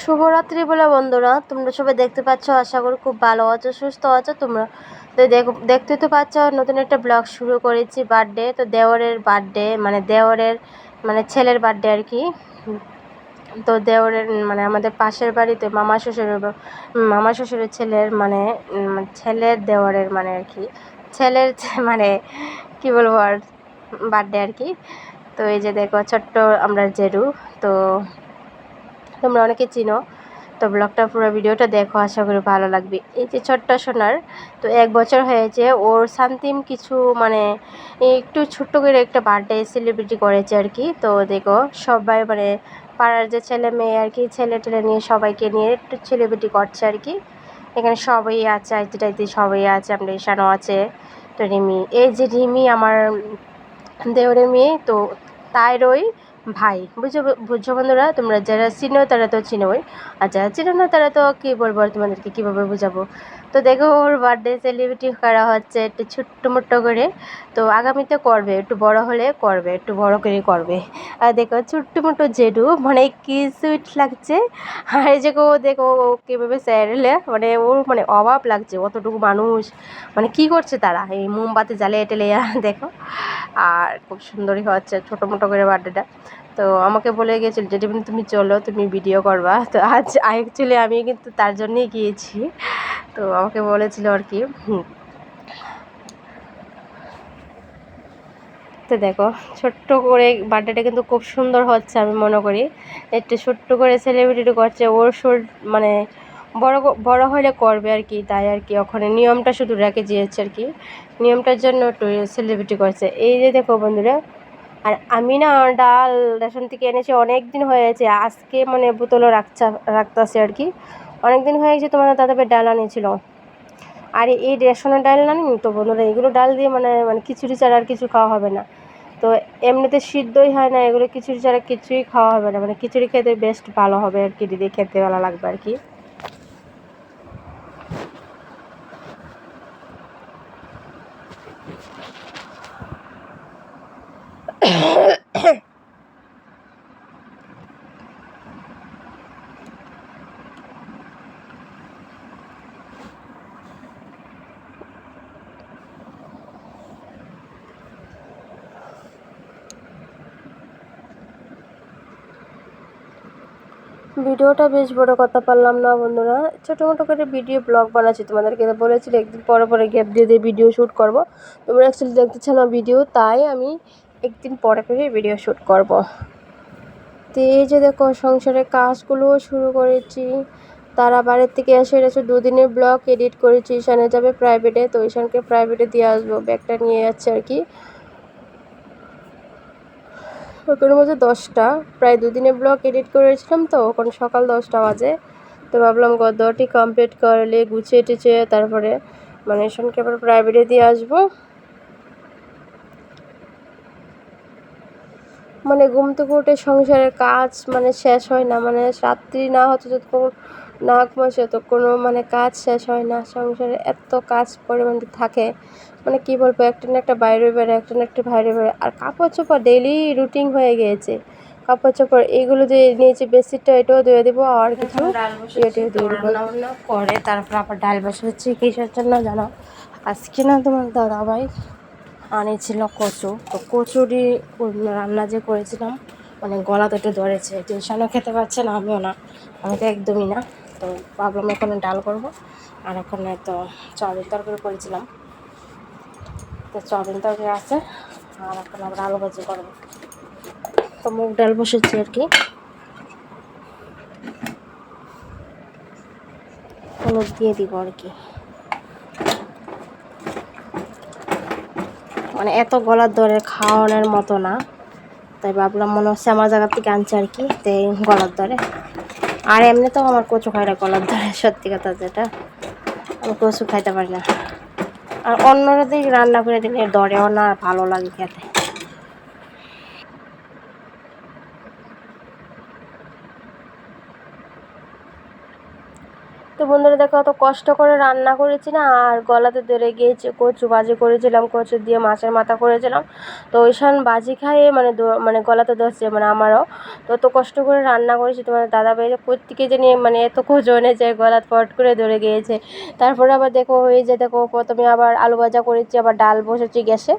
শুভরাত্রি বলে বন্ধুরা, তোমরা সবাই দেখতে পাচ্ছ, আশা করি খুব ভালো আছো, সুস্থ আছো তোমরা। তো দেখো, দেখতে তো পাচ্ছ, নতুন একটা ব্লগ শুরু করেছি বার্থডে তো দেওরের বার্থডে মানে দেওরের মানে ছেলের বার্থডে আর কি। তো দেওরের মানে আমাদের পাশের বাড়িতে মামা শ্বশুরের মামা শ্বশুরের ছেলের মানে ছেলের দেওরের মানে আর কি। ছেলের মানে কি বলব আর বার্থডে আর কি। তো এই যে দেখো, ছোট্ট আমরা জেরু, তো তোমরা অনেকে চিনো। তো ব্লগটা পুরো ভিডিওটা দেখো, আশা করি ভালো লাগবে। এই যে ছোট্ট সোনার, তো এক বছর হয়েছে, ওর শান্তিম কিছু মানে একটু ছোট্ট করে একটা বার্থডে সেলিব্রিটি করেছে আর কি। তো দেখো, সবাই মানে পাড়ার যে ছেলে মেয়ে আর কি, ছেলে টেলে নিয়ে সবাইকে নিয়ে একটু সেলিব্রিটি করছে আর কি। এখানে সবাই আছে, আইতে টাইতে সবাই আছে, আমরা ঈশানও আছে। তো রিমি, এই যে রিমি আমার দেওরের মেয়ে, তো তাইরই ভাই। বুঝো বুঝছ বন্ধুরা? তোমরা যারা চিনো তারা তো চিনোই। আর যারা চিনো না তারা তো কী বলব আর তোমাদেরকে কীভাবে বোঝাবো? তো দেখো ওর বার্থডে সেলিব্রিটি করা হচ্ছে একটু ছোট্ট মোট্ট করে। তো আগামীতে করবে, একটু বড় হলে করবে, একটু বড় করে করবে। আর দেখো ছোট্ট মোটো জেডু মানে কি সুইট লাগছে। আর যে ও দেখো ও কীভাবে স্যারেলে মানে ওর মানে অভাব লাগছে, অতটুকু মানুষ। মানে কি করছে তারা? এই মোমবাতি জ্বালিয়ে টেলে দেখো। আর খুব সুন্দরই হচ্ছে, ছোটো মোটো করে বার্থডেটা। তো আমাকে বলে গেছিল যে তুমি চলো, তুমি ভিডিও করবা। তো আজ অ্যাকচুয়ালি আমি কিন্তু তার জন্যই গিয়েছি। তো আমাকে বলেছিল আর কি তো দেখো, ছোট্ট করে বার্থডেটা কিন্তু খুব সুন্দর হচ্ছে আমি মনে করি। একটু ছোট্ট করে সেলিব্রিটি করছে, ওর শোর মানে বড় বড় হলে করবে আর কি, তাই আর কি। ওখানে নিয়মটা শুধু রেখে দিয়েছে আর কি। নিয়মটার জন্য একটু সেলিব্রিটি করছে। এই যে দেখো বন্ধুরা, আর আমি না ডাল রেশন থেকে এনেছি অনেক দিন হয়েছে আজকে মানে বোতলও রাখছা রাখতেছে আর কি। অনেক দিন হয়ে গেছে তোমাদের দাদাভাই ডাল আনিয়েছিল। আর এই রেশনের ডাল না তো বন্ধুরা, এগুলো ডাল দিয়ে মানে মানে খিচুড়ি ছাড়া আর কিছু খাওয়া হবে না। তো এমনিতে সিদ্ধই হয় না, এগুলো খিচুড়ি ছাড়া কিছুই খাওয়া হবে না। মানে খিচুড়ি খেতে বেস্ট ভালো হবে আর কি, দিদি, খেতে ভালো লাগবে আর কি। ভিডিওটা বেশ বড় কথা পারলাম না বন্ধুরা। ছোটো মোটো করে ভিডিও ব্লগ বানাচ্ছি তোমাদেরকে। বলেছিল, একদিন পরে পরে গ্যাপ দিয়ে দিয়ে ভিডিও শ্যুট করব। তোমরা অ্যাকচুয়ালি দেখতেছ না ভিডিও তাই আমি একদিন পরে পরে ভিডিও শ্যুট করব। তো এই যে দেখো, সংসারের কাজগুলোও শুরু করেছি। তারা বাড়ির থেকে এসে এসে দুদিনের ব্লগ এডিট করেছি ঈশানে যাবে প্রাইভেটে তো ঈশানকে প্রাইভেটে দিয়ে আসব, ব্যাগটা নিয়ে যাচ্ছে আর কি। ওখানে মধ্যে দশটা, প্রায় দুদিনের ব্লগ এডিট করেছিলাম তো, ওখানে সকাল দশটা বাজে। তো ভাবলাম গদ্যটি কমপ্লিট করলে গুছিয়ে টুছিয়ে তারপরে মানে ঈশানকে আবার প্রাইভেটে দিয়ে আসব। মানে ঘুম থেকে উঠে সংসারের কাজ মানে শেষ হয় না মানে রাত্রি না হতে যতক্ষণ না ঘুমাই তো কোনো মানে কাজ শেষ হয় না সংসারে এত কাজ পরিমাণ থাকে। মানে কি বলব একটা না একটা বাইরে বেড়ে একটা না একটা বাইরে বেড়ে আর কাপড় চোপড় ডেইলি রুটিন হয়ে গিয়েছে। কাপড় চোপড় এইগুলো দিয়ে নিয়েছি বেডশিটটা এটাও দিয়ে দেবো আর কিছু দেবো। করে তারপর আবার ডাল বসাচ্ছি। কিসের জন্য জানো? আজকে না তোমার দাদা ভাই আনিছিল কচু। তো কচুরি রান্না যে করেছিলাম মানে গলা একটু ধরেছে। টিউশনও খেতে পারছে না, আমিও না। আমি তো একদমই না। তো ভাবলাম ওখানে ডাল করব। আর ওখানে তো চাউমিন তরকারি করেছিলাম। তো চাউমিন তরকারি আছে। আর এখন আবার আলু ভাজি করব। তো মুগ ডাল বসেছি আর কি। হলুদ দিয়ে দিব আর কি। মানে এত গলার দরে খাওয়ানোর মতো না। তাই ভাবলাম মনে হচ্ছে আমার জায়গা থেকে আনছে আর কি তাই গলার দরে। আর এমনি তো আমার কচু খাই না গলার দরে, সত্যি কথা যেটা। আমি কচু খাইতে পারি না। আর অন্যরা দিয়ে রান্না করে দিলে দরেও না ভালো লাগে খেতে। তো বন্ধুরা দেখো, অত কষ্ট করে রান্না করেছি না, আর গলাতে ধরে গিয়েছে, কচু বাজি করেছিলাম, কচু দিয়ে মাছের মাথা করেছিলাম। তো ওইসব বাজি খাইয়ে মানে মানে গলাতে ধরছে মানে আমারও। তো অত কষ্ট করে রান্না করেছি তোমার দাদা ভাই প্রত্যেকে যে নিয়ে মানে এত ওজনে যে গলা পট করে ধরে গিয়েছে। তারপরে আবার দেখো হয়ে যে দেখো, প্রথমে আবার আলু ভাজা করেছি, আবার ডাল বসেছি গ্যাসে।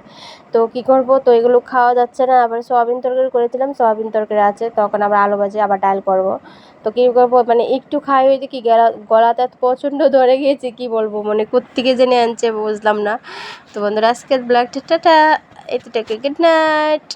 তো কি করব, তো এগুলো খাওয়া যাচ্ছে না, আবার সয়াবিন তরকারি করেছিলাম, সয়াবিন তরকারি আছে, তখন আবার আলু ভাজি, আবার ডাল করব। তো কী করব মানে একটু খাই হয়েছে কি গলা এত প্রচণ্ড ধরে গিয়েছে, কি বলব? মানে কোত্থেকে জেনে আনছে বুঝলাম না। তো বন্ধুরা, আজকের ব্লগটা, টাটা। এতটাকে good night